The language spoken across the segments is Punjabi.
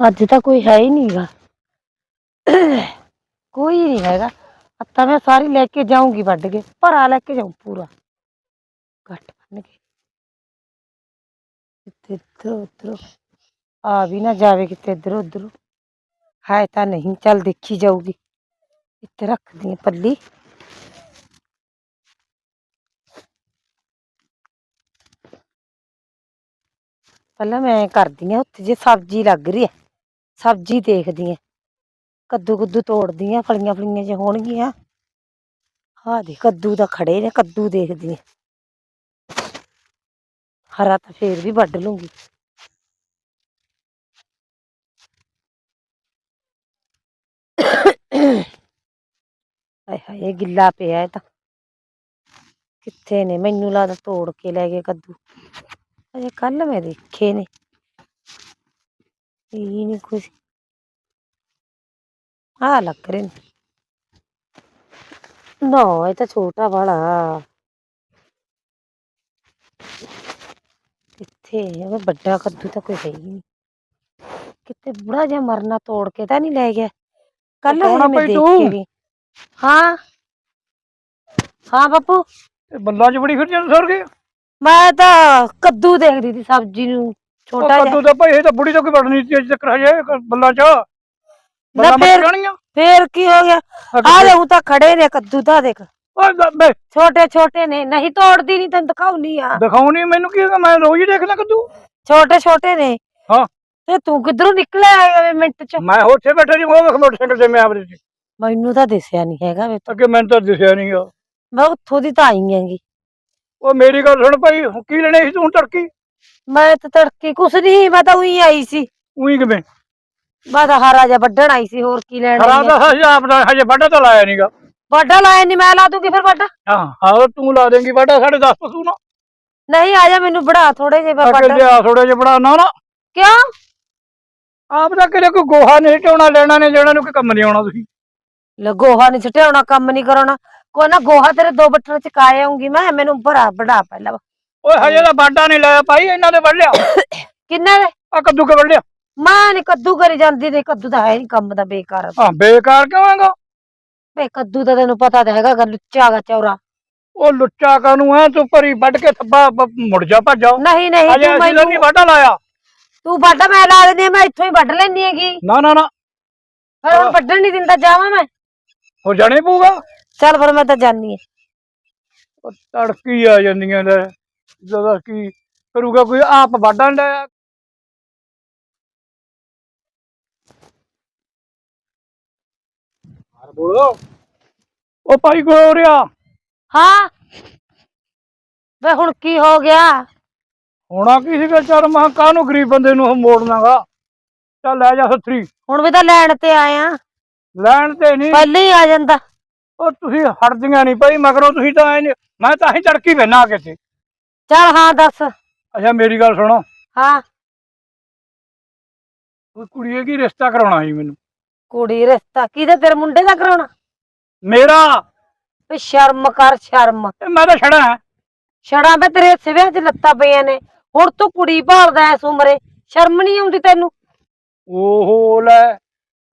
ਅੱਜ ਤਾਂ ਕੋਈ ਹੈ ਹੀ ਨਹੀਂਗਾ ਕੋਈ ਨਹੀਂ ਹੈਗਾ। ਅੱਜ ਤਾਂ ਮੈਂ ਸਾਰੀ ਲੈ ਕੇ ਜਾਊਂਗੀ ਵੱਢ ਕੇ ਭਰਾ ਲੈ ਕੇ ਜਾਊਂ ਪੂਰਾ। ਘੱਟ ਬੰਨ ਕੇ। ਕਿਤੇ ਇੱਧਰ ਉੱਧਰ। ਆ ਵੀ ਨਾ ਜਾਵੇ ਕਿਤੇ ਇੱਧਰ ਉੱਧਰ। ਹੈ ਤਾਂ ਨਹੀਂ, ਚੱਲ ਦੇਖੀ ਜਾਊਗੀ। ਇੱਥੇ ਰੱਖਦੀ ਹਾਂ ਪੱਲੀ। ਪਹਿਲਾਂ ਮੈਂ ਕਰਦੀ ਆ ਉੱਥੇ ਜੇ ਸਬਜ਼ੀ ਲੱਗ ਰਹੀ ਹੈ। ਸਬਜ਼ੀ ਦੇਖਦੀ ਆ। ਕੱਦੂ ਕੁੱਦੂ ਤੋੜਦੀ ਆ, ਫਲੀਆਂ ਫਲੀਆਂ ਜੇ ਹੋਣਗੀਆਂ। ਹਾਂ ਦੇ ਕੱਦੂ ਤਾਂ ਖੜੇ ਨੇ, ਕੱਦੂ ਦੇਖਦੀ ਆ। ਹਰਾ ਤਾਂ ਫੇਰ ਵੀ ਵੱਢ ਲੂੰਗੀ। ਹਾਏ ਹਾਏ ਗਿੱਲਾ ਪਿਆ ਇਹ ਤਾਂ। ਕਿੱਥੇ ਨੇ? ਮੈਨੂੰ ਲੱਗਦਾ ਤੋੜ ਕੇ ਲੈ ਗਏ ਕੱਦੂ। ਅਜੇ ਕੱਲ ਮੈਂ ਦੇਖੇ ਨੇ। ਇਹ ਨਹੀਂ ਕੁਛ। ਆ ਲੱਗ ਰਹੇ। ਨੇ ਨਾ ਇਹ ਤਾਂ ਛੋਟਾ ਵਾਲਾ। ਕਿੱਥੇ ਉਹ ਵੱਡਾ ਕੱਦੂ ਤਾਂ ਕੋਈ ਹੈ ਹੀ ਨਹੀਂ। ਕਿਤੇ ਬੁੜਾ ਜਿਹਾ ਮਰਨਾ ਤੋੜ ਕੇ ਤਾਂ ਨਹੀਂ ਲੈ ਗਿਆ। ਕੱਲ ਮੈਂ ਦੇਖ? ਕੇ ਵੀ। ਹਾਂ। ਹਾਂ ਬਾਪੂ। ਬੱਲਾਂ 'ਚ ਬੜੀ ਫਿਰ ਜਾਂਦੇ ਸਰ ਗਏ ਮੈਂ ਤਾਂ ਕੱਦੂ ਦੇਖਦੀ ਸੀ ਸਬਜ਼ੀ ਨੂੰ। ਛੋਟਾ ਜਿਹਾ ਕੱਦੂ ਦਾ ਭਾਈ ਇਹ ਤਾਂ ਬੁੜੀ ਤਾਂ ਕੋਈ ਵੜਨੀ ਸੀ ਤੱਕ ਹਜੇ ਬੱਲਾਂ 'ਚ। ਨਾ ਬੱਲਾਂ ਫੇਰ ਫੇਰ ਕੀ ਹੋ ਗਿਆ? ਆ ਦੇ ਤਾਂ ਖੜੇ ਨੇ ਕੱਦੂ ਤਾਂ ਦੇਖ। ਓਏ ਦ- ਬੇ ਛੋਟੇ ਛੋਟੇ ਨੇ ਨਹੀਂ ਤੋੜਦੀ ਨਹੀਂ ਤੈਨੂੰ ਦਿਖਾਉਣੀ ਆ। ਦਿਖਾਉਣੀ ਮੈਨੂੰ ਕੀ ਹੈਗਾ, ਮੈਂ ਰੋਜ਼ ਹੀ ਦੇਖਦਾ ਕੱਦੂ। ਛੋਟੇ ਛੋਟੇ ਨੇ। ਹਾਂ। ਤੇ ਤੂੰ ਕਿੱਧਰੋਂ ਨਿਕਲਿਆ ਐਵੇਂ ਮਿੰਟ ਚ? ਮੈਂ ਉੱਥੇ ਬੈਠਾ ਜੀ ਉਹ ਵੇਖ ਮੋਟਰਸਾਈਕਲ ਤੇ ਮੈਂ ਆਵਰੇ ਸੀ ਮੈਨੂੰ ਤਾਂ ਦਿਸਿਆ ਨਹੀਂ ਹੈਗਾ ਵੇ ਅੱਗੇ ਮੈਨੂੰ ਤਾਂ ਦਿਸਿਆ ਨਹੀਂ ਗਾ। ਮੈਂ ਉੱਥੋਂ ਦੀ ਤਾਂ ਆਈ ਹੈਗੀ। ਉਹ ਮੇਰੀ ਗੱਲ ਸੁਣ ਭਾਈ ਕੀ ਲੈਣੇ ਸੀ ਤੂੰ ਤੜਕੀ? ਮੈਂ ਤਾਂ ਤੜਕੇ ਕੁਛ ਨਹੀਂ ਮੈਂ ਤਾਂ ਉਹੀ ਆਈ ਸੀ। ਉਹੀ ਕਿਵੇਂ? ਮੈਂ ਤਾਂ ਹਰਾ ਜਿਹਾ ਵੱਢਣ ਆਈ ਸੀ ਹੋਰ ਕੀ ਲੈਣਾ ਖਰਾ ਤਾਂ ਹਜੇ ਆਪਦਾ ਹਜੇ ਵੱਡਾ ਤਾਂ ਲਾਇਆ ਨਹੀਂਗਾ ਵੱਡਾ ਲਾਇਆ ਨਹੀਂ ਮੈਂ ਲਾ ਦੂੰਗੀ ਫਿਰ ਵੱਡਾ ਹਾਂ ਹਾਂ ਤੂੰ ਲਾ ਦੇਂਗੀ ਵੱਡਾ ਸਾਡੇ 10 ਪਸੂ ਨਾ। ਨਹੀਂ ਆ ਜਾ ਮੈਨੂੰ ਬੜਾ ਥੋੜੇ ਜਿਹੇ ਮੈਂ ਅੱਗੇ ਲਿਆ ਥੋੜਾ ਜਿਹਾ ਬੜਾ ਨਾ ਨਾ। ਕਿਉਂ? ਆਪ ਦਾ ਕਿਹੜੇ ਕੋਈ ਗੋਹਾ ਨਹੀਂ ਟਾਉਣਾ ਲੈਣਾ ਨੇ ਜਿਹੜਾ ਨੂੰ ਕੋਈ ਕੰਮ ਨਹੀਂ ਆਉਣਾ ਤੁਸੀਂ। ਲੈ ਗੋਹਾ ਨਹੀਂ ਛਟਿਆਉਣਾ ਕੰਮ ਨਹੀਂ ਕਰਾਉਣਾ। ਕੋਈ ਨਾ ਗੋਹਾ ਤੇਰੇ ਦੋ ਬੱਠਲ ਚ ਕਾਏ ਆਉਂਗੀ ਮੈਂ ਮੈਨੂੰ ਭਰਾ ਬੜਾ ਪਹਿਲਾਂ। ਓਏ ਹਜੇ ਤਾਂ ਬਾਡਾ ਨਹੀਂ ਲਾਇਆ ਭਾਈ ਇਹਨਾਂ ਦੇ ਵੱਢ ਲਿਆ। ਕਿੰਨੇ ਵੇ? ਆ ਕੱਦੂ ਕੇ ਵੱਢ ਲਿਆ। ਮੈਂ ਨੀ ਕੱਦੂ ਕਰੀ ਜਾਂਦੀ ਨੇ ਕੱਦੂ ਤਾਂ ਹੈ ਨਹੀਂ ਕੰਮ ਦਾ ਬੇਕਾਰ। ਆ। ਹਾਂ ਬੇਕਾਰ ਕਿਉਂ ਹੈਗਾ? ਵੇ ਕੱਦੂ ਤਾਂ ਤੈਨੂੰ ਪਤਾ ਤਾਂ ਹੈਗਾ ਗਾ ਲੁੱਚਾ ਗਾ ਚੌਰਾ। ਉਹ ਲੁੱਚਾ ਕਾਨੂੰ ਐ ਤੂੰ ਭਰੀ ਵੱਢ ਕੇ ਥੱਬਾ ਬ- ਮੁੜ ਜਾ ਭੱਜਾ ਨਹੀਂ ਨਹੀਂ ਹਜੇ ਤੂੰ ਅਸੀਂ ਤਾਂ ਨਹੀਂ ਮੈਨੂੰ ਵਾਢਾ ਲਾਇਆ। ਤੂੰ ਵੱਢ ਮੈਂ ਲਾ ਦਿੰਦੀ ਹਾਂ, ਮੈਂ ਇੱਥੋਂ ਹੀ ਵੱਢ ਲੈਣੀ ਹੈਗੀ। ਨਾ ਨਾ ਨਾ। ਫਿਰ ਹੁਣ ਵੱਢਣ ਨਹੀਂ ਦਿੰਦਾ ਜਾਵਾਂ ਮੈਂ। ਹੋ ਜਾਣੇ ਪਊਗਾ। ਚੱਲ ਫਿਰ ਮੈਂ ਤਾਂ ਜਾਨੀ ਉਹ ਤੜਕੀ ਆ ਜਾਂਦੀਆਂ ਲੈ ਜਦੋਂ ਕੀ ਕਰੂਗਾ ਕੋਈ ਆਪ ਵਾਢਾਂ ਲੈ ਹਰ ਬੋਲੋ। ਉਹ ਭਾਈ ਕੋ ਹੋ ਵੇ ਹੁਣ ਕੀ ਹੋ ਗਿਆ? ਹੋਣਾ ਕੀ ਸੀਗਾ? ਚੱਲ ਮਹਾਂ ਕਾਹਨੂੰ ਗਰੀਬ ਬੰਦੇ ਨੂੰ ਉਹ ਮੋੜਨਾਗਾ? ਚੱਲ ਲੈ ਜਾ ਸੱਤਰੀ। ਹੁਣ ਵੀ ਤਾਂ ਲੈਣ ਤੇ ਆਇਆ ਲੈਣ ਤੇ ਨਹੀਂ। ਪਹਿਲੇ ਹੀ ਆ ਜਾਂਦਾ। ਉਹ ਤੁਸੀਂ ਹਟਦੀਆਂ ਨਹੀਂ ਭਾਈ ਮਗਰੋਂ ਤੁਸੀਂ ਤਾਂ ਐ ਨੀ ਮੈਂ ਤਾਂ ਹੀ ਤੜਕੀ ਬੈਨਾ ਕਿਤੇ ਚੱਲ ਹਾਂ ਦੱਸ। ਅੱਛਾ ਮੇਰੀ ਗੱਲ ਸੁਣੋ। ਹਾਂ। ਕੋਈ ਕੁੜੀ ਕੀ ਰਿਸ਼ਤਾ ਕਰਾਉਣਾ ਸੀ ਮੈਨੂੰ? ਕੁੜੀ ਰਿਸ਼ਤਾ ਕਿਹਦੇ ਤੇਰੇ ਮੁੰਡੇ ਦਾ ਕਰਾਉਣਾ? ਮੇਰਾ? ਵੀ ਸ਼ਰਮ ਕਰ ਸ਼ਰਮ। ਇਹ ਮੈਂ ਤਾਂ ਛੜਾ ਹੈ ਛੜਾਂ ਵੇ ਤੇਰੇ ਸਿਵਿਆਂ 'ਚ ਲੱਤਾਂ ਪਈਆਂ ਨੇ। ਹੁਣ ਤੂੰ ਕੁੜੀ ਭਾਲਦਾ ਐਸ ਉਮਰੇ ਸ਼ਰਮ ਨਹੀਂ ਆਉਂਦੀ ਤੈਨੂੰ? ਓਹੋ ਲੈ।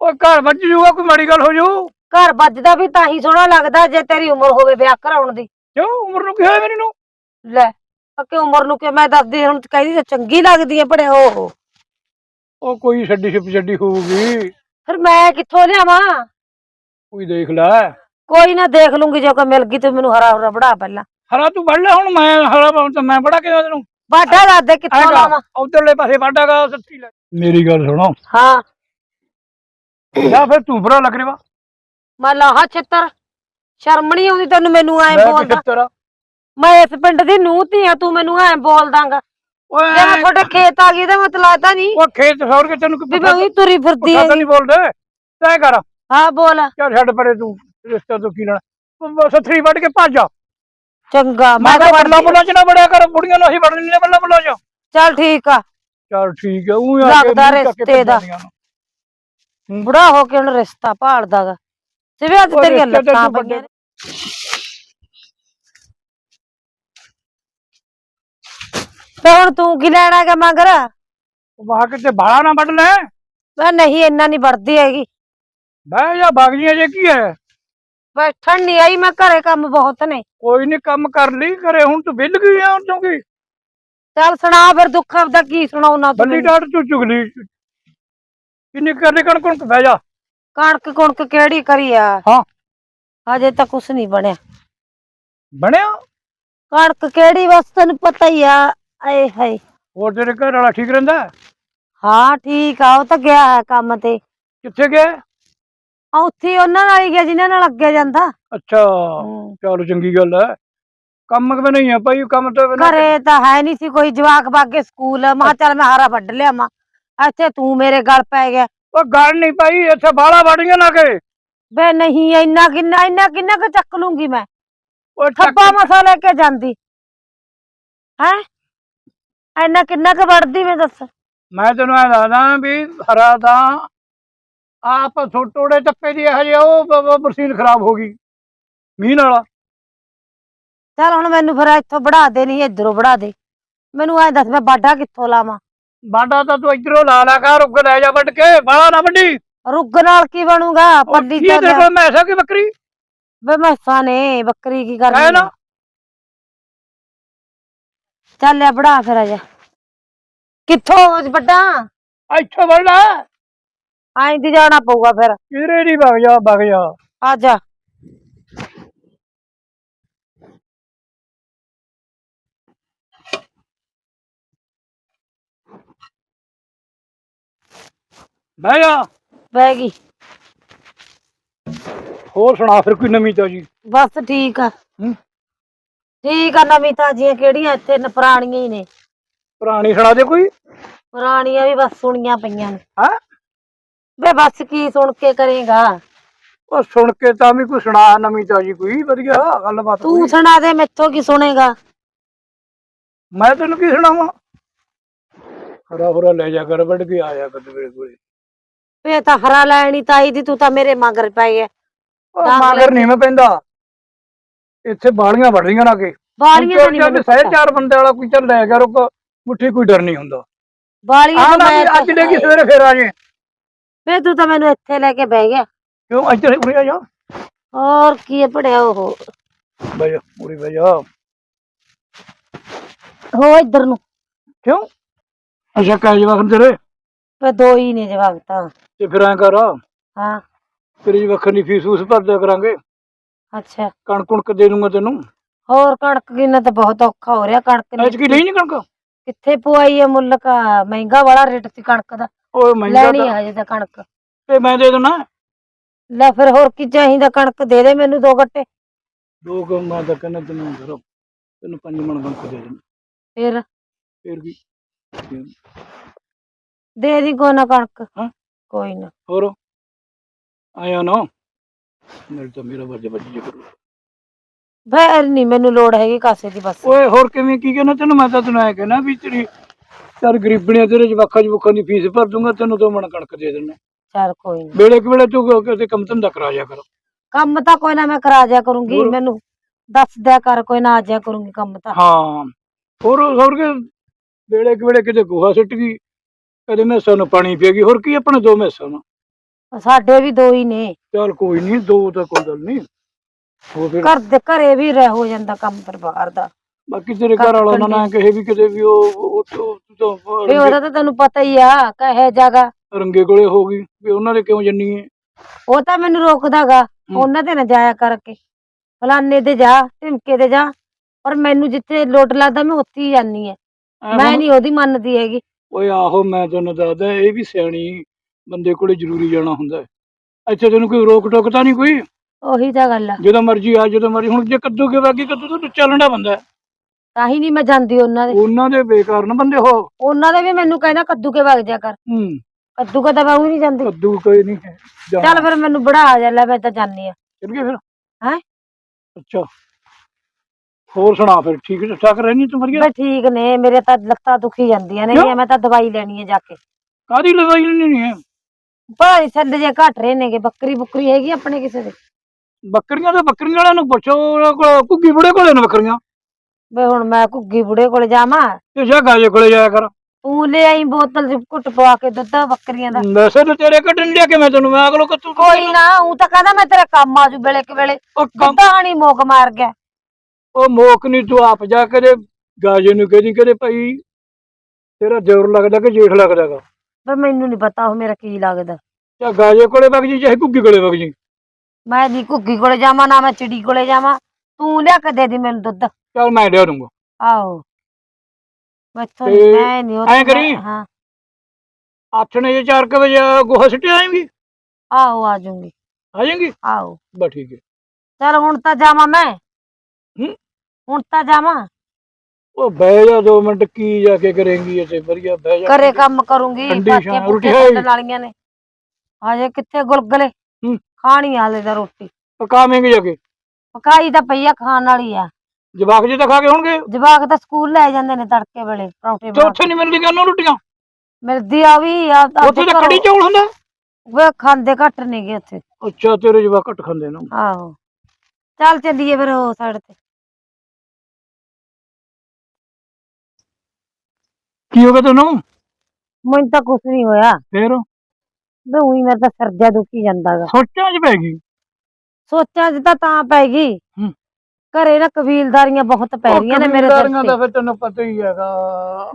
ਉਹ ਘਰ ਵੱਜ ਜੂਗਾ ਕੋਈ ਮਾੜੀ ਗੱਲ ਹੋ ਜੂ? ਘਰ ਵੱਜਦਾ ਵੀ ਤਾਂ ਹੀ ਸੋਹਣਾ ਲੱਗਦਾ ਜੇ ਤੇਰੀ ਉਮਰ ਹੋਵੇ ਵਿਆਹ ਕਰਾਉਣ ਦੀ। ਕਿਉਂ? ਉਮਰ ਨੂੰ ਕੀ ਹੋਇਆ ਮੇਰੀ ਨੂੰ ਲੈ ਕਿ ਉਮਰ ਨੂੰ ਕਿ ਮੈਂ ਦੱਸਦੀ ਹੁਣ ਕਹਿੰਦੀ ਤਾਂ ਚੰਗੀ ਲੱਗਦੀ ਐ ਬੜੇ ਹੋ ਉਹ ਕੋਈ ਛੱਡੀ ਛਿਪ ਛੱਡੀ ਹੋਊਗੀ। ਫਿਰ ਮੈਂ ਕਿੱਥੋਂ ਲਿਆਵਾਂ? ਕੋਈ ਦੇਖ ਲੈ। ਕੋਈ ਨਾ ਦੇਖ ਲੂੰਗੀ ਜੇ ਕੋਈ ਮਿਲ ਗਈ ਤੇ ਮੈਨੂੰ ਹਰਾ ਹਰਾ ਬੜਾ ਪਹਿਲਾਂ। ਹਰਾ ਤੂੰ ਵੱਢ ਲੈ ਹੁਣ ਮੈਂ ਹਰਾ ਤਾਂ ਮੈਂ ਬੜਾ ਕਿਹਾ ਤੈਨੂੰ। ਬਾਡਾ ਦੱਸ ਦੇ ਕਿੱਥੋਂ ਲਾਵਾਂ? ਉਧਰਲੇ ਪਾਸੇ ਵਾਢਾਗਾ ਸੱਤੀ ਲੈ। ਮੇਰੀ ਗੱਲ ਸੁਣੋ। ਹਾਂ। ਜਾਂ ਫਿਰ ਤੂੰ ਬੁਰਾ ਲੱਗ ਰਿਹਾ ਮੈਂ ਲਾਹਾ ਛਿੱਤਰ। ਸ਼ਰਮ ਨਹੀਂ ਆਉਂਦੀ ਤੈਨੂੰ ਮੈਨੂੰ ਐ ਬੋਲਦਾ। ਮੈਂ ਇਸ ਪਿੰਡ ਦੀ ਨੂੰਹ ਧੀ ਆ ਤੂੰ ਮੈਨੂੰ ਐ ਬੋਲਦਾਂਗਾ ਓਏ। ਜੇ ਮੈਂ ਤੁਹਾਡੇ ਖੇਤ ਆ ਗਈ ਤਾਂ ਮਤਲਬ ਤਾਂ ਨਹੀਂ ਉਹ ਖੇਤ ਸੌਰ ਕੇ ਤੈਨੂੰ ਵੀ ਮੈਂ ਉਹੀ ਤੁਰੀ ਫਿਰਦੀ ਪੁੱਠਾ ਤਾਂ ਹੈਗੀ। ਨਹੀਂ ਬੋਲਦੇ। ਤੈ ਕਰ। ਹਾਂ ਬੋਲ। ਚੱਲ ਛੱਡ ਪਰੇ ਤੂੰ ਰਿਸ਼ਤਾ ਤੋਂ ਕੀ ਲੈਣਾ ਸੱਥਰੀ ਵੱਢ ਕੇ ਭੱਜ ਜਾ। ਚੰਗਾ ਮੈਂ ਤਾਂ ਤਾਂ ਬੱਲਾ ਬੱਲਾ ਚ ਨਾ ਬੜਿਆ ਕਰ ਬੁੜੀਆਂ ਨੂੰ ਅਸੀਂ ਵੜਨੀ ਨਹੀਂ ਬੱਲਾ ਬੱਲਾ ਚ ਚੱਲ ਠੀਕ ਆ। ਚੱਲ ਠੀਕ ਹੈ ਉਹ ਲੱਗਦਾ ਰਿਸ਼ਤੇ ਦਾ। ਬੁੜਾ ਹੋ ਕੇ ਹੁਣ ਰਿਸ਼ਤਾ ਭਾਲਦਾਗਾ ਸਿਵੇ ਅੱਜ ਤੇਰੀਆਂ ਲੱਤਾਂ ਪਈਆਂ ਤੇ ਹੁਣ ਤੂੰ ਕੀ ਲੈਣਾਗਾ ਮਗਰ? ਵਾਹ ਕਿਤੇ ਬਾਲਾ ਨਾ ਵੱਢ ਲੈ। ਵੇ ਨਹੀਂ ਇੰਨਾ ਨਹੀਂ ਵੜਦੀ ਹੈਗੀ। ਬਹਿ ਜਾ ਬਾਗੀਆਂ ਜੇ ਕੀ ਹੈ ਬੈਠਣ ਨਹੀਂ ਆਈ ਮੈਂ ਘਰੇ ਕੰਮ ਬਹੁਤ ਨੇ। ਕੋਈ ਨਹੀਂ ਕੰਮ ਕਰ ਲਈ ਘਰੇ ਹੁਣ ਤੂੰ ਵਿਲ ਗਈ ਆ ਹੁਣ ਕਿਉਂਕਿ ਚੱਲ ਸੁਣਾ ਫਿਰ ਦੁੱਖ ਆਪਦਾ ਕੀ ਸੁਣਾਉਣਾ ਤੂੰ ਮੈਨੂੰ? ਡਾਟ ਤੂੰ ਚੁਗਲੀ। ਕਿੰਨੀ ਕਰਨੇ ਕਣ ਕਣ ਬਹਿ ਜਾ। ਕਣਕ ਕੁਣਕ ਕਿਹੜੀ ਕਰੀ ਆ? ਹਾਂ। ਹਜੇ ਤਾਂ ਕੁਛ ਨਹੀਂ ਬਣਿਆ। ਬਣਿਆ? ਕਣਕ ਕਿਹੜੀ ਬਸ ਤੈਨੂੰ ਪਤਾ ਹੀ ਆ। ਆਏ ਹਾਏ। ਹੋਰ ਤੇਰੇ ਘਰ ਵਾਲਾ ਠੀਕ ਰਹਿੰਦਾ? ਹੈ? ਠੀਕ ਆ ਉਹ ਤਾਂ ਗਿਆ ਹੈ ਕੰਮ ਤੇ। ਕਿੱਥੇ ਗਿਆ? ਆ ਉੱਥੇ ਹੀ ਉਹਨਾਂ ਨਾਲ ਹੀ ਗਿਆ ਜਿਨ੍ਹਾਂ ਨਾਲ ਅੱਗੇ ਜਾਂਦਾ। ਅੱਛਾ ਹੂੰ। ਚਲੋ ਚੰਗੀ ਗੱਲ ਹੈ ਕੰਮ ਕਿਵੇਂ ਨਹੀਂ ਹੈ ਭਾਈ ਕੰਮ ਤਾਂ ਬਿਨਾਂ- ਘਰੇ ਤਾਂ ਹੈ ਨਹੀਂ ਸੀ ਕੋਈ ਜਵਾਕ ਬਾਗੇ ਸਕੂਲ। ਮੈਂ ਕਿਹਾ ਚੱਲ ਮੈਂ ਹਾਰਾ ਵੱਢ ਲਿਆ ਮਾ ਇੱਥੇ ਤੂੰ ਮੇਰੇ ਗਲ ਪੈ ਗਿਆ। ਉਹ ਗੱਲ ਨਹੀਂ ਭਾਈ ਇੱਥੇ ਬਾਲਾ ਵੜੀਆਂ ਨਾ ਕੇ। ਵੇ ਨਹੀਂ ਇੰਨਾ ਕਿੰਨਾ ਇੰਨਾ ਕਿੰਨਾ ਕੁ ਚੱਕ ਲੂੰਗੀ ਮੈਂ। ਉਹ ਠੱਪਾ ਮਸਾ ਲੈ ਕੇ ਜਾਂਦੀ। ਹੈ? ਇੰਨਾ ਕਿੰਨਾ ਕੁ ਵੜਦੀ ਮੈਂ ਦੱਸ? ਮੈਂ ਤੈਨੂੰ ਐ ਦੱਸਦਾ ਵੀ ਹਰਾ ਤਾਂ ਆਪ ਥੋੜੇ ਟੱਪੇ ਦੀ ਹਜੇ ਉਹ ਬ- ਬ- ਬਰਸੀਨ ਖਰਾਬ ਹੋ ਗਈ ਮੀਂਹ ਨਾਲ। ਚੱਲ ਹੁਣ ਮੈਨੂੰ ਫਿਰ ਇੱਥੋਂ ਵੜਾ ਦੇ ਨਹੀਂ ਇਧਰੋਂ ਵੜਾ ਦੇ। ਮੈਨੂੰ ਐ ਦੱਸ ਮੈਂ ਬਾਡਾ ਕਿੱਥੋਂ ਲਾਵਾਂ? ਬਾਡਾ ਤਾਂ ਤੂੰ ਇਧਰੋਂ ਲਾ ਲਾ ਕਰ ਰੁੱਗ ਲੈ ਜਾ ਵੱਢ ਕੇ ਬਾਲਾ ਨਾ ਵੱਢੀ। ਰੁੱਗ ਨਾਲ ਕੀ ਬਣੂਗਾ? ਉਹ ਪੱਲੀ ਕੀ ਚੱਲ ਤੇਰੇ ਕੋਲ ਮੈਸਾ ਕੀ ਬੱਕਰੀ? ਵੇ ਮੈਸਾਂ ਨੇ ਬੱਕਰੀ ਕੀ ਹੈ ਕਰਨੀ ਨਾ? ਆ? ਚੱਲ ਲੈ ਵੜਾ ਫਿਰ ਆ ਜਾ ਕਿੱਥੋਂ ਵੱਡਾ? ਇੱਥੋਂ ਲੈ ਆਈ ਦੀ ਜਾਣਾ ਪਊਗਾ ਫਿਰ। ਕਿਧਰੇ ਨਹੀਂ ਵਗ ਜਾ ਵਗ ਜਾ। ਆ ਜਾ। ਬਹਿ ਜਾ। ਬਹਿ ਗਈ। ਹੋਰ ਸੁਣਾ ਫਿਰ ਕੋਈ ਨਵੀਂ ਤਾਜੀ। ਬਸ ਠੀਕ ਆ। ਹੂੰ। ਠੀਕ ਆ ਨਵੀਂ ਤਾਜ਼ੀਆਂ ਕਿਹੜੀਆਂ ਇੱਥੇ ਨ ਪੁਰਾਣੀਆਂ ਹੀ ਨੇ? ਪੁਰਾਣੀ ਸੁਣਾ ਦੇ ਕੋਈ। ਪੁਰਾਣੀਆਂ ਵੀ ਬਸ ਸੁਣੀਆਂ ਪਈਆਂ ਨੇ। ਹਾਂ? ਵੇ ਬਸ ਕੀ ਸੁਣ ਕੇ ਕਰੇਗਾ? ਉਹ ਸੁਣ ਕੇ ਤਾਂ ਵੀ ਕੋਈ ਸੁਣਾ ਨਵੀਂ ਤਾਜੀ ਕੋਈ ਵਧੀਆ ਗੱਲਬਾਤ ਤੂੰ ਕੋਈ। ਸੁਣਾ ਦੇ ਮੈਥੋਂ ਕੀ ਸੁਣੇਗਾ? ਮੈਂ ਤੈਨੂੰ ਕੀ ਸੁਣਾਵਾਂ? ਹਰਾ ਹੁਰਾ ਲੈ ਜਾ ਕਰ ਵੱਢ ਕੇ ਆਇਆ ਕਰ ਮੇਰੇ ਕੋਲੇ। ਵੇ ਤਾਂ ਹਰਾ ਲੈਣੀ ਤਾਈ ਦੀ ਤੂੰ ਤਾਂ ਮੇਰੇ ਮਗਰ ਪੈ ਗਿਆ ਉਹ ਤਾਂ ਮਗਰ ਨਹੀਂ ਮੈਂ ਪੈਂਦਾ। ਇੱਥੇ ਬਾਲੀਆਂ ਵੱਢ ਰਹੀਆਂ ਨਾ ਕੇ। ਬਾਲੀਆਂ ਤਾਂ ਨਹੀਂ ਚੱਲ ਮੈਨੂੰ ਸਹਿ ਪਤਾ। ਚਾਰ ਬੰਦੇ ਵਾਲਾ ਕੋਈ ਚੱਲ ਲੈ ਗਿਆ ਰੁਕ ਮੁੱਠੀ ਕੋਈ ਡਰ ਨਹੀਂ ਹੁੰਦਾ। ਬਾਲੀਆਂ ਆਹ ਤਾਂ ਨਾ ਵੀ ਅੱਜ ਲੈ ਕੇ ਸਵੇਰੇ ਫੇਰ ਆ ਜੇ। ਵੇ ਤੂੰ ਤਾਂ ਮੈਨੂੰ ਇੱਥੇ ਲੈ ਕੇ ਬਹਿ ਗਿਆ। ਕਿਉਂ? ਇੱਧਰ ਉਰੇ ਆ ਜਾ। ਹੋਰ ਕੀ ਹੈ ਪੜਿਆ ਉਹ। ਬਹਿ ਜਾ ਉਰੇ ਬਹਿ ਜਾ। ਹੋ ਇੱਧਰ ਨੂੰ। ਕਿਉਂ? ਅੱਛਾ ਕਹਿ ਜਵਾਕ ਤੇਰੇ। ਵੇ ਦੋ ਹੀ ਨੇ ਜਵਾਕ ਤਾਂ। ਤੇ ਫਿਰ ਐ ਕਰ। ਹਾਂ। ਤੇਰੀ ਫੀਸ ਕਰਾਂਗੇ। ਅੱਛਾ। ਕਣਕ ਕੁਣਕ ਦੇ ਦੂੰਗਾ ਤੈਨੂੰ। ਹੋਰ ਕਣਕ ਕਿੰਨਾ ਤਾਂ ਬਹੁਤ ਔਖਾ ਹੋ ਰਿਹਾ ਕਣਕ ਨੇ। ਐਤਕੀ ਲਈ ਨਹੀਂ ਕਣਕ? ਕਿੱਥੇ ਪੁਆਈ ਹੈ ਮੁੱਲ ਕਾ? ਮਹਿੰਗਾ ਵਾਲਾ ਰੇਟ ਸੀ ਕਣਕ ਦਾ। ਓਏ ਮਹਿੰਗਾ ਲੈਣੀ ਤਾਂ ਹਜੇ ਤਾਂ ਕਣਕ। ਤੇ ਮੈਂ ਦੇ ਦੇਣਾ ਲੈ ਫਿਰ ਹੋਰ ਕੀ ਚਾਹੀਦਾ ਕਣਕ? ਦੇ ਦੇ ਮੈਨੂੰ ਦੋ ਗੱਟੇ। ਦੋ ਕੁ ਮੈਂ ਤਾਂ ਕਹਿੰਦਾ ਤੈਨੂੰ ਕਰੋ ਤੈਨੂੰ ਪੰਜ ਮਣ ਕਣਕ ਦੇ ਦੇਣਾ ਫਿਰ? ਫੇਰ ਕੀ? ਦੇ ਦੀ ਕੋ ਨਾ ਕਣਕ। ਹਾਂ। ਕੋਈ ਨਾ। ਹੋਰ? ਆਇਆ ਨਾ। ਮੇਰੇ ਤਾਂ ਮੇਰਾ ਵਰਜ ਵੱਜ ਜੇ ਕਰੂ ਫਿਰ ਨਹੀਂ ਮੈਨੂੰ ਲੋੜ ਹੈਗੀ ਕਾਸੇ ਦੀ ਬਸ। ਓਏ ਹੋਰ ਕਿਵੇਂ ਕੀ ਕਹਿਣਾ ਤੈਨੂੰ? ਮੈਂ ਤਾਂ ਤੈਨੂੰ ਐ ਕਹਿਣਾ ਵੀ ਤੇਰੀ ਚੱਲ ਗਰੀਬਣੀਆਂ ਤੇਰੇ ਜਵਾਖਾਂ ਜਵੁਖਾਂ ਦੀ ਫੀਸ ਭਰ ਦੂੰਗਾ ਤੈਨੂੰ ਦੋ ਮਣ ਕਣਕ ਦੇ ਦੇਣਾ ਚੱਲ ਕੋਈ ਨਾ। ਵੇਲੇ ਕਿ ਵੇਲੇ ਤੂੰ ਕਿਤੇ ਕੰਮ ਧੰਦਾ ਕਰਾ ਜਾ ਕਰ। ਕੰਮ ਤਾਂ ਕੋਈ ਨਾ ਮੈਂ ਕਰਾ ਜਾ ਕਰੂੰਗੀ ਹੋਰ? ਮੈਨੂੰ ਦੱਸ ਦਿਆ ਕਰ ਕੋਈ ਨਾ ਆ ਜਾ ਕਰੂੰਗੀ ਕੰਮ ਤਾਂ। ਹਾਂ। ਹੋਰ ਹੋਰ ਕੇ ਵੇਲੇ ਕਿ ਵੇਲੇ ਕਿਤੇ ਗੋਹਾ ਸਿੱਟ ਗਈ ਕਦੇ ਮੈਸਾਂ ਨੂੰ ਪਾਣੀ ਪੀ ਗਈ ਹੋਰ ਕੀ ਆਪਣੇ ਦੋ ਮੈਸਾਂ ਨੂੰ? ਸਾਡੇ ਵੀ ਦੋ ਹੀ ਨੇ। ਚੱਲ ਕੋਈ ਨਹੀਂ ਦੋ ਤਾਂ ਕੋਈ ਗੱਲ ਨਹੀਂ ਹੋ ਫਿਰ ਘਰ ਦੇ ਘਰੇ ਵੀ ਰਹਿ ਹੋ ਜਾਂਦਾ ਕੰਮ ਪਰਿਵਾਰ ਦਾ। ਬਾਕੀ ਤੇਰੇ ਘਰ ਵਾਲਾ ਉਹਨਾਂ ਨੇ ਕਹੇ ਵੀ ਕਿਤੇ ਵੀ ਉਹ ਉਹ ਉਹ- ਉਹ ਤਾਂ ਵੀ ਉਹਦਾ ਤਾਂ ਤੈਨੂੰ ਪਤਾ ਹੀ ਆ ਕਹੇ ਜਗਾ ਰੰਗੇ ਕੋਲੇ ਹੋ ਗਈ ਵੀ ਉਹਨਾਂ ਦੇ ਕਿਉਂ ਜੰਨੀ ਹੈ ਉਹ ਤਾਂ ਮੈਨੂੰ ਰੋਕਦਾਗਾ ਉਹਨਾਂ ਤੇ ਨਾ ਜਾਇਆ ਕਰਕੇ। ਫਲਾਨੇ ਦੇ ਜਾ ਢਿਮਕੇ ਦੇ ਜਾ ਪਰ ਮੈਨੂੰ ਜਿੱਥੇ ਲੋਟ ਲੱਗਦਾ ਮੈਂ ਉੱਥੇ ਹੀ ਜਾਨੀ ਐਂ ਮੈਂ ਨਹੀਂ ਉਹਦੀ ਮੰਨਦੀ ਹੈਗੀ। ਓਏ ਆਹੋ ਮੈਂ ਤੈਨੂੰ ਦੱਸਦਾ ਇਹ ਵੀ ਸਿਆਣੀ ਬੰਦੇ ਕੋਲੇ ਜ਼ਰੂਰੀ ਜਾਣਾ ਹੁੰਦਾ ਹੈ। ਇੱਥੇ ਤੈਨੂੰ ਕੋਈ ਰੋਕ ਟੋਕ ਤਾਂ ਨਹੀਂ ਕੋਈ? ਉਹੀ ਤਾਂ ਗੱਲ ਆ। ਜਦੋਂ ਮਰਜ਼ੀ ਆ ਜਦੋਂ ਮਰਜ਼ੀ। ਹੁਣ ਜੇ ਕੱਦੂ ਕੇ ਵਾਗੀ ਕੱਦੂ ਤਾਂ ਚੱਲਣਾ ਬੰਦਾ ਹੈ। ਤਾਂ ਹੀ ਨਹੀਂ ਮੈਂ ਜਾਂਦੀ ਉਹਨਾਂ ਦੇ। ਉਹਨਾਂ ਦੇ ਬੇਕਾਰ ਨਾ ਬੰਦੇ ਹੋ। ਉਹਨਾਂ ਦੇ ਵੀ ਮੈਨੂੰ ਕਹਿੰਦਾ ਕੱਦੂ ਕੇ ਵਗ ਜਾ ਕਰ। ਹੂੰ। ਕੱਦੂ ਕੇ ਤਾਂ ਮੈਂ ਨਹੀਂ ਜਾਂਦੀ। ਕੱਦੂ ਕੋਈ ਨਹੀਂ ਹੈ। ਚੱਲ ਫਿਰ ਮੈਨੂੰ ਬੜਾ ਆ ਜਾ ਲੈ ਮੈਂ ਤਾਂ ਜਾਨੀ ਆ ਚੱਲ ਗਏ ਫਿਰ? ਹੈਂ? ਅੱਛਾ। ਹੋਰ ਸੁਣਾ ਫਿਰ ਠੀਕ ਠਾਕ ਰਹਿਣੀ ਤੂੰ ਵਧੀਆ? ਬਈ ਠੀਕ ਨੇ ਮੇਰੇ ਤਾਂ ਲੱਤਾਂ ਦੁਖੀ ਜਾਂਦੀਆਂ ਨੇ ਕਿਉਂ? ਮੈਂ ਤਾਂ ਦਵਾਈ ਲੈਣੀ ਹੈ ਜਾ ਕੇ। ਕਾਦੀ ਲਵਾਈ ਨਹੀਂ ਹੈ? ਭਾਈ ਛੱਡ ਜੇ ਘਟ ਰਹੇ ਨੇਗੇ ਬੱਕਰੀ ਬੁੱਕਰੀ ਹੈਗੀ ਆਪਣੇ ਕਿਸੇ ਦੇ? ਬੱਕਰੀਆਂ ਤਾਂ ਬੱਕਰੀਆਂ ਵਾਲਿਆਂ ਨੂੰ ਪੁੱਛੋ ਉਹਨਾਂ ਕੋਲ ਘੁੱਗੀ ਬੁੜੇ ਕੋਲੇ ਨੇ ਬੱਕਰੀਆਂ। ਬਈ ਹੁਣ ਮੈਂ ਘੁੱਗੀ ਬੁੜੇ ਕੋਲੇ ਜਾਵਾਂ? ਤੇ ਜਾ ਗਾਜੇ ਕੋਲੇ ਜਾਇਆ ਕਰ। ਤੂੰ ਲੈ ਆਈ ਬੋਤਲ ਚ ਘੁੱਟ ਪਵਾ ਕੇ ਦੁੱਧ ਬੱਕਰੀਆਂ ਦਾ। ਤਾਂ ਤੇਰੇ ਕੱਢਣ ਲਿਆ ਕਿ ਮੈਂ ਤੈਨੂੰ? ਮੈਂ ਅਗਲੋ ਕਿ ਤੂੰ ਕੋਈ ਨਾ ਉਹ ਤਾਂ ਕਹਿੰਦਾ ਮੈਂ ਤੇਰਾ ਕੰਮ ਆਜੂ ਵੇਲੇ ਕਿ ਵੇਲੇ। ਉਹ ਕੰਮ ਦੁੱਧ ਹਾਣੀ ਮੋਕ ਮਾਰ ਗਿਆ। ਉਹ ਮੋਕ ਨਹੀਂ ਤੂੰ ਆਪ ਜਾ ਕੇ ਗਾਜੇ ਨੂੰ ਕਹਿੰਦੀ ਕਹਿੰਦੇ ਭਾਈ ਤੇਰਾ ਦਿਓਰ ਲੱਗਦਾ ਕਿ ਜੇਠ ਲੱਗਦਾਗਾ ਪਰ ਮੈਨੂੰ ਨਹੀਂ ਪਤਾ ਉਹ ਮੇਰਾ ਕੀ ਲੱਗਦਾ। ਜਾਂ ਗਾਜੇ ਕੋਲੇ ਵਗ ਜੀ ਚਾਹੇ ਘੁੱਗੀ ਕੋਲੇ ਵਗ ਜੀ? ਮੈਂ ਦੀ ਘੁੱਗੀ ਕੋਲੇ ਜਾਵਾਂ ਨਾ ਮੈਂ ਚਿੜੀ ਕੋਲੇ ਜਾਵਾਂ। ਤੂੰ ਲਿਆ ਕੇ ਦੇ ਦੀ ਮੈਨੂੰ ਦੁੱਧ। ਚੱਲ ਮੈਂ ਲਿਆ ਦੂੰਗਾ। ਆਹੋ। ਮੈਥੋਂ ਤੇ ਮੈਂ ਨਹੀਂ ਐਂ ਕਰੀ। ਹਾਂ। ਆਥਣੇ ਜੇ 4 ਵਜੇ ਗੋਹਾ ਸਿੱਟੇ ਆਏਂਗੀ? ਆਹੋ ਆ ਜਾਊਂਗੀ। ਆ ਜਾਏਂਗੀ? ਆਹੋ। ਬਸ ਠੀਕ ਹੈ। ਚਲ ਹੁਣ ਤਾਂ ਜਾਵਾਂ ਮੈਂ। ਹੂੰ? ਹੁਣ ਤਾਂ ਜਾਵਾਂ। ਉਹ ਬਹਿ ਜਾ ਦੋ ਮਿੰਟ ਕੀ ਜਾ ਕੇ ਕਰੇਂਗੀ ਇੱਥੇ ਵਧੀਆ ਬਹਿ ਜਾ ਘਰੇ ਕੰਮ ਕਰੂੰਗੀ ਠੰਡੀ ਪੁੱਠੇ ਖਾਈ? ਕੱਢਣ ਵਾਲੀਆਂ ਨੇ। ਹਜੇ ਕਿੱਥੇ ਗੁਲਗਲੇ? ਹੂੰ। ਖਾਣੀ ਹਾਲੇ ਤਾਂ ਰੋਟੀ। ਪਕਾਵੇਂਗੇ ਜਾ ਕੇ? ਪਕਾਈ ਤਾਂ ਪਈ ਆ ਖਾਣ ਵਾਲੀ ਆ। ਜਵਾਕ ਜੀ ਤਾਂ ਖਾ ਕੇ ਹੋਣਗੇ ਜਵਾਕ ਤਾਂ ਸਕੂਲ ਲੈ ਜਾਂਦੇ ਨੇ ਤੜਕੇ ਵੇਲੇ ਪਰੌਂਠੇ ਤੇ ਬਣਾ ਉੱਥੇ ਨਹੀਂ ਮਿਲਦੀਆਂ ਉਹਨਾਂ ਰੋਟੀਆਂ? ਮਿਲਦੀ ਆ ਵੀ ਆ ਆ ਉੱਥੇ ਤਾਂ ਕੜੀ ਚੌਲ ਹੁੰਦਾ? ਵੇ ਖਾਂਦੇ ਘੱਟ ਨੇਗੇ ਉੱਥੇ। ਅੱਛਾ ਤੇਰੇ ਜਵਾਕ ਘੱਟ ਖਾਂਦੇ ਨੇ। ਆਹੋ। ਚੱਲ ਚੱਲੀਏ ਫਿਰ ਉਹ ਸਾਈਡ ਤੇ। ਕੀ ਹੋ ਗਿਆ ਤੈਨੂੰ? ਮੈਨੂੰ ਤਾਂ ਕੁਝ ਨਹੀਂ ਹੋਇਆ। ਫੇਰ? ਵੇ ਉਹੀ ਮੇਰਾ ਤਾਂ ਸਰਜਾ ਦੁਖੀ ਜਾਂਦਾਗਾ। ਸੋਚਾਂ 'ਚ ਪੈ ਗਈ? ਸੋਚਾਂ 'ਚ ਤਾਂ ਤਾਂ ਪੈ ਗਈ। ਹੂੰ। ਘਰੇ ਨਾ ਕਬੀਲਦਾਰੀਆਂ ਬਹੁਤ ਪੈ ਰਹੀਆਂ ਨੇ ਮੇਰੇ ਸਿਰ ਕਬੀਲਦਾਰੀਆਂ ਦਾ ਫਿਰ ਤੈਨੂੰ ਪਤਾ ਹੀ ਹੈਗਾ।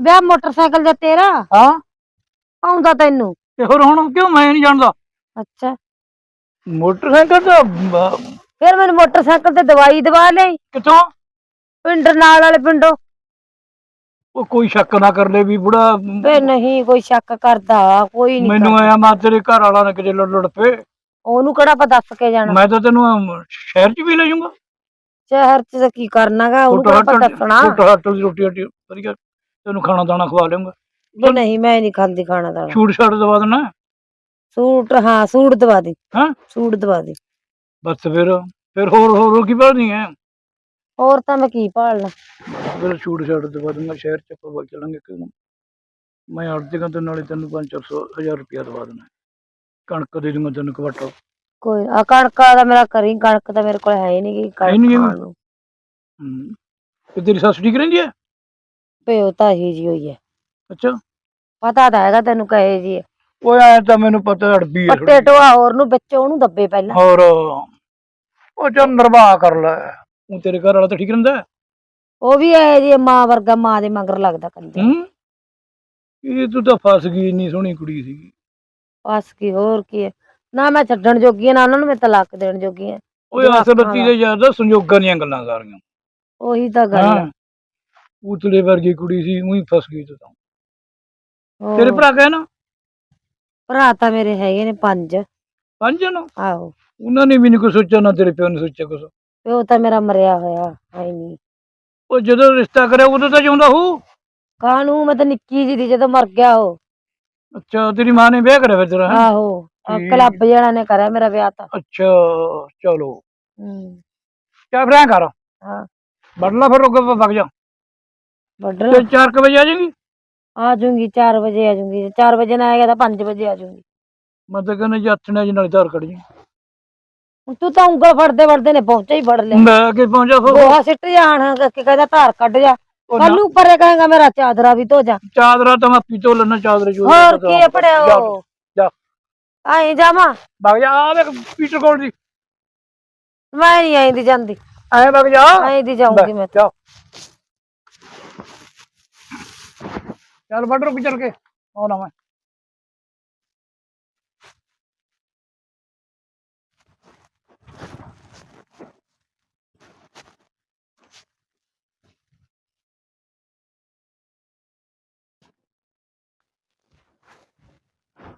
ਵਿਆਹ ਮੋਟਰਸਾਈਕਲ ਦਾ ਤੇਰਾ? ਹਾਂ। ਆਉਂਦਾ ਤੈਨੂੰ? ਤੇ ਹੋਰ ਹੁਣ ਕਿਉਂ ਮੈਂ ਨਹੀਂ ਜਾਣਦਾ? ਅੱਛਾ। ਮੋਟਰਸਾਈਕਲ ਤਾਂ ਬ- ਫਿਰ ਮੈਨੂੰ ਮੋਟਰਸਾਈਕਲ ਤੇ ਦਵਾਈ ਦਵਾ ਲਈ। ਕਿੱਥੋਂ? ਪਿੰਡ ਨਾਲ ਵਾਲੇ ਪਿੰਡੋਂ। ਉਹ ਕੋਈ ਸ਼ੱਕ ਨਾ ਕਰ ਲੈ ਵੀ ਬੁੜਾ ਵੇ ਨਹੀਂ ਕੋਈ ਸ਼ੱਕ ਕਰਦਾ ਕੋਈ ਨਹੀਂ ਮੈਨੂੰ ਆਇਆ ਮੈਂ ਤੇਰੇ ਘਰ ਵਾਲਾ ਨੇ ਕਿਤੇ ਲੜ ਲੜ ਪਏ। ਉਹਨੂੰ ਕਿਹੜਾ ਪਾ ਦੱਸ ਕੇ ਜਾਣਾ? ਮੈਂ ਤਾਂ ਤੈਨੂੰ ਅਮ, ਸ਼ਹਿਰ 'ਚ ਵੀ ਲੈ ਜਾਊਂਗਾ। ਸ਼ਹਿਰ 'ਚ ਤਾਂ ਕੀ ਕਰਨਾਗਾ ਉਹਨੂੰ ਕਿਹੜਾ ਪਾ ਹੱਟ ਦੱਸਣਾ? ਟੁੱਟ ਹੱਟ ਦੀ ਰੋਟੀ ਹੱਟੀ ਵਧੀਆ। ਤੈਨੂੰ ਖਾਣਾ ਦਾਣਾ ਖਵਾ ਲਵਾਂਗਾ ਵੀ ਨਹੀਂ ਮੈਂ ਨਹੀਂ ਖਾਂਦੀ ਖਾਣਾ ਦਾ ਛੂਟ ਛਾਟ ਦਵਾ ਦੇਣਾ? ਸੂਟ ਹਾਂ ਸੂਟ ਦਵਾ ਦੇ। ਹਾਂ? ਸੂਟ ਦਵਾ ਦੇ। ਬਸ ਫਿਰ ਫਿਰ ਹੋਰ ਹੋਰ ਕੀ ਭਾਲਦੀ ਹੈ? ਹੋਰ ਤਾਂ ਮੈਂ ਕੀ ਭਾਲਣਾ। ਫਿਰ ਛੂਟ ਛਾਟ ਦਵਾ ਦੂੰਗਾ ਸ਼ਹਿਰ 'ਚ ਆਪਾਂ ਵਗ ਚੱਲਾਂਗੇ ਕਿਉਂ ਮੈਂ ਅੜ ਜਗ੍ਹਾ ਤੇ ਨਾਲੇ ਤੈਨੂੰ 5-400 ਹਜ਼ਾਰ ਰੁਪਇਆ ਦਵਾ ਦੇਣਾ। ਕਣਕ ਦੇ ਦੂੰਗਾ ਤੈਨੂੰ ਕਵਟਾ ਕੋਈ ਆ ਕਣਕ ਦਾ ਮੇਰਾ ਕਰੀ ਕਣਕ ਤਾਂ ਮੇਰੇ ਕੋਲ ਹੈ ਹੀ ਨਹੀਂ ਹੈ ਨੀ ਹੂੰ ਤੇ ਤੇਰੀ ਸੱਸ ਠੀਕ ਰਹਿੰਦੀ ਹੈ? ਪਿਓ ਤਾਂ ਹੀ ਜੀ ਹੋਈ ਹੈ। ਅੱਛਾ। ਪਤਾ ਤਾਂ ਹੈਗਾ ਤੈਨੂੰ ਕਹੇ ਜੀ ਹੈ। ਐ ਤਾਂ ਮੈਨੂੰ ਪਤਾ ਅੜਬੀ ਹੈ ਪੱਟੇ ਟੋਆ ਹੋਰ ਨੂੰ ਵਿੱਚ ਉਹਨੂੰ ਦੱਬੇ ਪਹਿਲਾਂ। ਹੋਰ ਉਹ ਚੱਲ ਨਿਰਵਾਹ ਕਰ ਲੈ। ਉਹ ਤੇਰੇ ਘਰ ਵਾਲਾ ਤਾਂ ਠੀਕ ਰਹਿੰਦਾ ਹੈ? ਉਹ ਵੀ ਹੈ ਜੀ ਮਾਂ ਵਰਗਾ ਮਾਂ ਦੇ ਮਗਰ ਲੱਗਦਾ ਕੰਦੇ ਹੂੰ? ਇਹ ਤੂੰ ਤਾਂ ਫਸ ਗਈ ਇੰਨੀ ਸੋਹਣੀ ਕੁੜੀ ਸੀ ਬਸ ਕੀ ਹੋਰ ਕੀ ਹੈ? ਨਾ ਮੈਂ ਛੱਡਣ ਜੋਗੀ ਹਾਂ ਨਾ ਉਹਨਾਂ ਨੂੰ ਮੈਂ ਤਲਾਕ ਦੇਣ ਜੋਗੀ ਹਾਂ ਓਏ ਜਵਾਕਾਂ ਅਸਲ ਦਾ। ਯਾਰ ਦਾ ਸੰਜੋਗਾਂ ਦੀਆਂ ਗੱਲਾਂ ਸਾਰੀਆਂ। ਉਹੀ ਤਾਂ ਗੱਲ ਹਾਂ। ਉਤਲੇ ਵਰਗੀ ਕੁੜੀ ਸੀ ਉਹੀ ਫਸ ਗਈ ਤੂੰ ਤਾਂ। ਹੋਰ। ਤੇਰੇ ਭਰਾ ਕਹੇ ਨਾ? ਭਰਾ ਤਾਂ ਮੇਰੇ ਹੈਗੇ ਨੇ ਪੰਜ। ਪੰਜ ਨੂੰ? ਆਹੋ। ਉਹਨਾਂ ਨੇ ਵੀ ਨਹੀਂ ਕੁਛ ਸੋਚਿਆ ਨਾ ਤੇਰੇ ਪਿਓ ਨੇ ਸੋਚਿਆ ਕੁਛ। ਪਿਓ ਤਾਂ ਮੇਰਾ ਮਰਿਆ ਹੋਇਆ ਹੈ ਨਹੀਂ ਉਹ ਜਦੋਂ ਰਿਸ਼ਤਾ ਕਰਿਆ ਉਦੋਂ ਤਾਂ ਜਿਉਂਦਾ ਹੋ? ਕਾਹਨੂੰ? ਮੈਂ ਤਾਂ ਨਿੱਕੀ ਜੀ ਦੀ ਜਦੋਂ ਮਰ ਗਿਆ ਉਹ। ਅੱਛਾ ਤੇਰੀ ਮਾਂ ਨੇ ਵਿਆਹ ਕਰਿਆ ਫਿਰ ਤੇਰਾ ਹੈਂ? ਆਹੋ ਆਹ ਠੀਕ। ਕਲੱਬ ਜਿਹੜਾ ਨੇ ਕਰਿਆ ਮੇਰਾ ਵਿਆਹ ਤਾਂ। ਅੱਛਾ ਚਲੋ। ਹੂੰ। ਚੱਲ ਫਿਰ ਐਂ ਕਰ। ਹਾਂ। ਵੱਢ ਲਾ ਫਿਰ ਰੁਕ ਵਗ ਜਾ। ਵੱਢ ਤੇ ਲਾ। 4 ਵਜੇ ਆ ਜਾਏਗੀ? ਆ ਜਾਊਂਗੀ 4 ਵਜੇ ਆ ਜਾਊਂਗੀ 4 ਵਜੇ ਨਾ ਆਏਗਾ ਤਾਂ 5 ਵਜੇ ਆ ਜਾਊਂਗੀ ਮੈਂ ਤਾਂ ਕਹਿੰਦਾ ਜਾਥਣੇ ਜੀ ਨਾਲ ਧਾਰ ਕੱਢ ਜੀ। ਹੁਣ ਤੂੰ ਤਾਂ ਉਂਗਲ ਫੜਦੇ ਫੜਦੇ ਨੇ ਪਹੁੰਚੇ ਹੀ ਫੜ ਲਿਆ। ਮੈਂ ਕਿ ਪਹੁੰਚਾ ਫਿਰ? ਗੋਹਾ ਸਿੱਟ ਜਾਣ ਕਿ ਕਹਿੰਦਾ ਧਾਰ ਕੱਢ ਜਾ। ਉਹ ਨਾ- ਕੱਲ ਨੂੰ ਪਰੇ ਕਹੇਗਾ ਮੇਰਾ ਚਾਦਰਾ ਵੀ ਧੋ ਜਾ। ਚਾਦਰਾ ਤਾਂ ਮੈਂ ਪੀਤੋ ਲੈਣਾ ਚਾਦਰੇ ਚੋਂ ਹੋਰ ਕੀ ਪੜਿਆ ਜਾ, ਉਹ? ਜਾ। ਜਾਵਾਂ? ਵਗ ਜਾ ਆ ਵੇਖ ਪੀਟਰ ਕੋਲ ਦੀ। ਮੈਂ ਨਹੀਂ ਆਈ ਦੀ ਜਾਂਦੀ। ਐ ਵਗ ਜਾ। ਆਈ ਦੀ ਜਾਊਂਗੀ ਮੈਂ ਜਾ। ਚੱਲ ਵੱਢ ਰੁਕ ਚੱਲ ਕੇ। ਆਉਣਾ ਮੈਂ।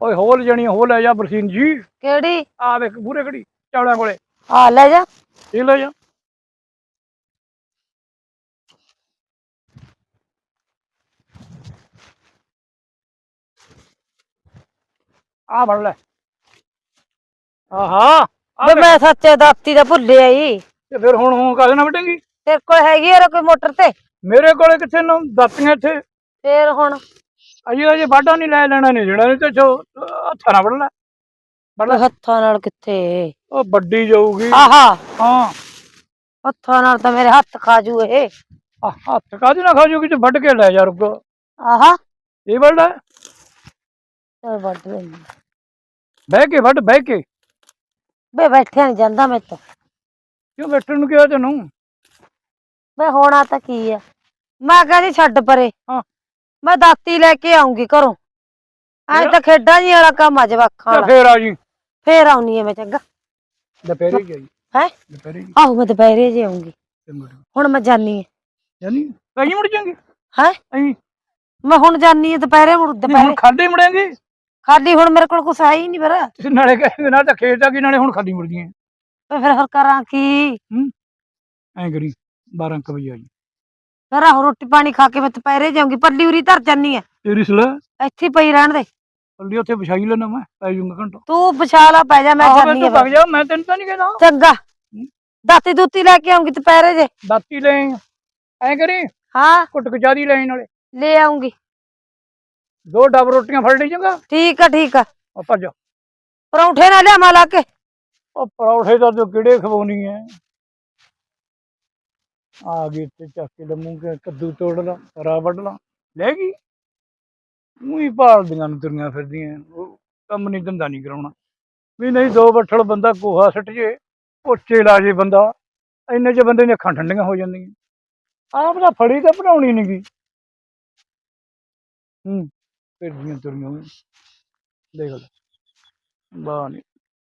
ਓਏ ਹੋਲ ਜਣੀ ਹੋ ਲੈ ਜਾ ਬਰਸੀਨ ਜੀ। ਕਿਹੜੀ? ਆ ਵੇਖ ਪੂਰੇ ਖੜੀ ਚੌੜਾਂ ਕੋਲੇ। ਆ ਲੈ ਜਾ। ਇਹ ਲੈ ਜਾ। ਆ ਫੜ ਲੈ। ਆਹਾ ਵੇ ਮੈਂ ਸੱਚੇ ਦਾਤੀ ਦਾ ਭੁੱਲਿਆ ਈ ਤੇ ਫਿਰ ਹੁਣ ਹੁਣ ਕਾਹਦੇ ਨਾਲ ਵਟੇਂਗੀ ਤੇਰੇ ਕੋਲ ਹੈਗੀ ਆ ਕੋਈ ਮੋਟਰ ਤੇ? ਮੇਰੇ ਕੋਲੇ ਕਿੱਥੇ ਨਾ? ਦਾਤੀਆਂ ਇੱਥੇ। ਫੇਰ ਹੁਣ ਅਜੇ ਅਜੇ ਵਾਢਾ ਨਹੀਂ ਲੈ ਲੈਣਾ ਨਹੀਂ ਨਹੀਂ ਤੇ ਛੋ ਹੱਥਾਂ ਨਾਲ ਲੈ ਵੜ ਲੈ ਹੱਥਾਂ ਨਾਲ ਕਿੱਥੇ? ਉਹ ਵੱਡੀ ਜਾਊਗੀ। ਆਹਾ। ਹਾਂ। ਹੱਥਾਂ ਨਾਲ ਤਾਂ ਮੇਰੇ ਹੱਥ ਖਾ ਜੂ ਇਹ। ਹੱਥ ਕਾਹਦੇ ਨਾਲ ਖਾ ਜੂਗੀ? ਤੇ ਵੱਢ ਕੇ ਲੈ ਜਾ ਰੁਕ। ਆਹਾ। ਇਹ ਵੱਡਾ ਚਲ ਵੱਢ ਹਾਂ। ਬਹਿ ਕੇ ਵੱਢ ਬਹਿ ਕੇ। ਬੇ ਬੈਠਿਆ ਨਹੀਂ ਜਾਂਦਾ ਮੈਂ ਤਾਂ। ਕਿਉਂ ਬੈਠਣ ਨੂੰ ਕਿਹਾ ਤੈਨੂੰ? ਬੇ ਹੋਣਾ ਤਾਂ ਕੀ ਆ? ਮੈਂ ਕਿਹਾ ਜੀ ਛੱਡ ਪਰੇ। ਹਾਂ। ਮੈਂ ਦਾਤੀ ਲੈ ਕੇ ਆਉਂਗੀ ਘਰੋਂ। ਐ ਤਾਂ ਖੇਡਾਂ ਜੀ ਵਾਲਾ ਕੰਮ ਆ ਜਵਾਕਾਂ ਤੇ ਵਾਲਾ। ਫੇਰ ਆ ਜੀ। ਫੇਰ ਆਉਣੀ ਆ ਮੈਂ ਚੰਗਾ। ਦੁਪਹਿਰੇ ਜਾਈ ਹੈ? ਦੁਪਹਿਰੇ ਜੀ ਆਹੋ ਮੈਂ ਦੁਪਹਿਰੇ ਜੇ ਆਉਂਗੀ। ਹੁਣ ਮੈਂ ਜਾਨੀ ਆ। ਜਾਨੀ ਕਹੀਂ ਮੁੜ ਜਾਾਂਗੇ ਹੈ? ਅਹੀਂ ਮੈਂ ਹੁਣ ਜਾਨੀ ਆ ਦੁਪਹਿਰੇ ਮੁੜ ਹੁਣ ਦੁਪਹਿਰੇ। ਖਾਦੇ ਮੁੜਾਂਗੇ। ਖਾਲੀ ਹੁਣ ਮੇਰੇ ਕੋਲ ਕੁਛ ਹੈ ਹੀ ਨਹੀਂ ਫਿਰ। ਨਾਲੇ ਕਹੇਂਗੇ ਨਾ ਤਾਂ ਆ ਕਿ ਨਾਲੇ ਹੁਣ ਖਾਦੀ ਮੁੜ ਗਈਆਂ ਫਿਰ ਹੋਰ ਕਰਾਂ ਕੀ? ਐਂ ਕਰੀ 12 ਕੁ ਵਜੇ ਆ ਜੀ। ਫਿਰ ਆਹੋ ਰੋਟੀ ਪਾਣੀ ਖਾ ਕੇ ਮੈਂ ਦੁਪਹਿਰੇ ਜਾਊਂਗੀ ਪੱਲੀ ਉਰੀ ਧਰ ਜਾਨੀ ਆ। ਤੇਰੀ ਸਲਾਹ? ਇੱਥੇ ਹੀ ਪਈ ਰਹਿਣ ਦੇ। ਪੱਲੀ ਉੱਥੇ ਵਿਛਾਈ ਲੈਣਾ ਮੈਂ ਪੈ ਜਾਊਂਗਾ ਘੰਟਾ। ਤੂੰ ਪਛਾਲਾ ਪੈ ਜਾ ਮੈਂ ਆਹੋ ਜਾਨੀ ਤੂੰ ਵਗ ਜਾ ਮੈਂ ਤੈਨੂੰ ਤਾਂ ਨਹੀਂ ਕਹਿੰਦਾ। ਚੰਗਾ। ਦਾਤੀ ਦੂਤੀ ਲੈ ਕੇ ਆਉਂਗੀ ਦੁਪਹਿਰੇ ਜੇ। ਦਾਤੀ ਲੈ। ਐਂ ਕਰੀ ਹਾਂ। ਕੁੱਟ ਕਚਾਰੀ ਲੈ ਆਈ ਨਾਲੇ। ਲੈ ਆਉਂਗੀ ਦੋ ਡੱਬ ਰੋਟੀਆਂ ਫੜ ਲਈ ਚੰਗਾ। ਠੀਕ ਆ ਠੀਕ ਆ। ਆ ਭੱਜ ਪਰੌਂਠੇ ਨਾਲ ਲਿਆਵਾਂ ਲਾ ਕੇ। ਉਹ ਪਰੌਠੇ ਦਾ ਤੂੰ ਕਿਹੜੇ ਖਵਾਉਣੀ ਐ? ਆ ਗਈ ਤੇ ਚੱਕ ਕੇ ਲੰਮੂ ਕੇ ਕੱਦੂ ਤੋੜ ਲਾ ਹਰਾ ਵੱਢ ਲਾ, ਲੈ ਗਈ। ਉਹੀ ਭਾਲਦੀਆਂ ਨੂੰ ਤੁਰੀਆਂ ਫਿਰਦੀਆਂ, ਉਹ ਕੰਮ ਨਹੀਂ ਧੰਦਾ ਨਹੀਂ ਕਰਾਉਣਾ। ਵੀ ਨਹੀਂ ਦੋ ਬੱਠਲ ਬੰਦਾ ਗੋਹਾ ਸੱਟ ਜੇ, ਪੋਚੇ ਲਾ ਜੇ ਬੰਦਾ, ਇੰਨੇ ਚ ਬੰਦੇ ਦੀਆਂ ਅੱਖਾਂ ਠੰਡੀਆਂ ਹੋ ਜਾਂਦੀਆਂ। ਆਪ ਤਾਂ ਫੜੀ ਤਾਂ ਬਣਾਉਣੀ ਨਹੀਂ ਗੀ। ਹੂੰ, ਫਿਰਦੀਆਂ ਤੁਰੀਆਂ ਹੋਈਆਂ। ਦੇਖ ਲੈ ਬਾਹ ਨਹੀਂ